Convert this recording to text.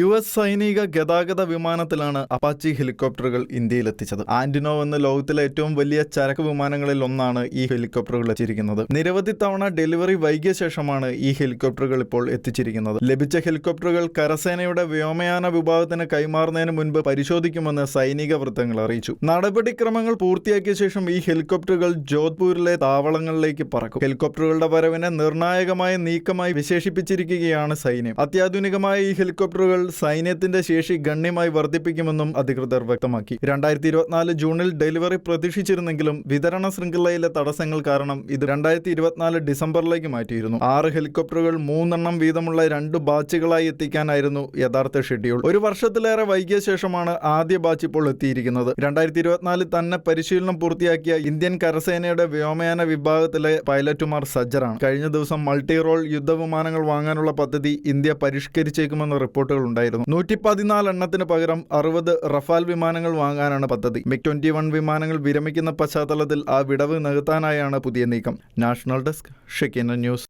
U S സൈനിക ഗതാഗത വിമാനത്തിലാണ് അപ്പാച്ചി ഹെലികോപ്റ്ററുകൾ ഇന്ത്യയിലെത്തിച്ചത്. ആന്റിനോ എന്ന ലോകത്തിലെ ഏറ്റവും വലിയ ചരക്ക് വിമാനങ്ങളിൽ ഒന്നാണ് ഈ ഹെലികോപ്റ്ററുകൾ എത്തിച്ചിരിക്കുന്നത്. നിരവധി തവണ ഡെലിവറി വൈകിയ ശേഷമാണ് ഈ ഹെലികോപ്റ്ററുകൾ ഇപ്പോൾ എത്തിച്ചിരിക്കുന്നത്. ലഭിച്ച ഹെലികോപ്റ്ററുകൾ കരസേനയുടെ വ്യോമയാന വിഭാഗത്തിന് കൈമാറുന്നതിന് മുൻപ് പരിശോധിക്കുമെന്ന് സൈനിക വൃത്തങ്ങൾ അറിയിച്ചു. നടപടിക്രമങ്ങൾ പൂർത്തിയാക്കിയ ശേഷം ഈ ഹെലികോപ്റ്ററുകൾ ജോധ്പൂരിലെ താവളങ്ങളിലേക്ക് പറക്കും. ഹെലികോപ്റ്ററുകളുടെ വരവിനെ നിർണായകമായ നീക്കമായി വിശേഷിപ്പിച്ചിരിക്കുകയാണ് സൈന്യം. അത്യാധുനികമായ ഈ ഹെലികോപ്റ്ററുകൾ സൈന്യത്തിന്റെ ശേഷി ഗണ്യമായി വർദ്ധിപ്പിക്കുമെന്നും അധികൃതർ വ്യക്തമാക്കി. രണ്ടായിരത്തി ഇരുപത്തിനാല് ജൂണിൽ ഡെലിവറി പ്രതീക്ഷിച്ചിരുന്നെങ്കിലും വിതരണ ശൃംഖലയിലെ തടസ്സങ്ങൾ കാരണം ഇത് രണ്ടായിരത്തി ഇരുപത്തിനാല് ഡിസംബറിലേക്ക് മാറ്റിയിരുന്നു. ആറ് ഹെലികോപ്റ്ററുകൾ മൂന്നെണ്ണം വീതമുള്ള രണ്ട് ബാച്ചുകളായി എത്തിക്കാനായിരുന്നു യഥാർത്ഥ ഷെഡ്യൂൾ. ഒരു വർഷത്തിലേറെ വൈകിയ ശേഷമാണ് ആദ്യ ബാച്ച് ഇപ്പോൾ എത്തിയിരിക്കുന്നത്. രണ്ടായിരത്തി ഇരുപത്തിനാലിൽ തന്നെ പരിശീലനം പൂർത്തിയാക്കിയ ഇന്ത്യൻ കരസേനയുടെ വ്യോമയാന വിഭാഗത്തിലെ പൈലറ്റുമാർ സജ്ജരാണ്. കഴിഞ്ഞ ദിവസം മൾട്ടി റോൾ യുദ്ധവിമാനങ്ങൾ വാങ്ങാനുള്ള പദ്ധതി ഇന്ത്യ പരിഷ്കരിച്ചേക്കുമെന്ന റിപ്പോർട്ടുകൾ ഉണ്ടായിരുന്നു. നൂറ്റി പതിനാല് എണ്ണത്തിന് പകരം അറുപത് റഫാൽ വിമാനങ്ങൾ വാങ്ങാനാണ് പദ്ധതി. മിക് ട്വന്റി വൺ വിമാനങ്ങൾ വിരമിക്കുന്ന പശ്ചാത്തലത്തിൽ ആ വിടവ് നികത്താനായാണ് പുതിയ നീക്കം. National desk Shekina news.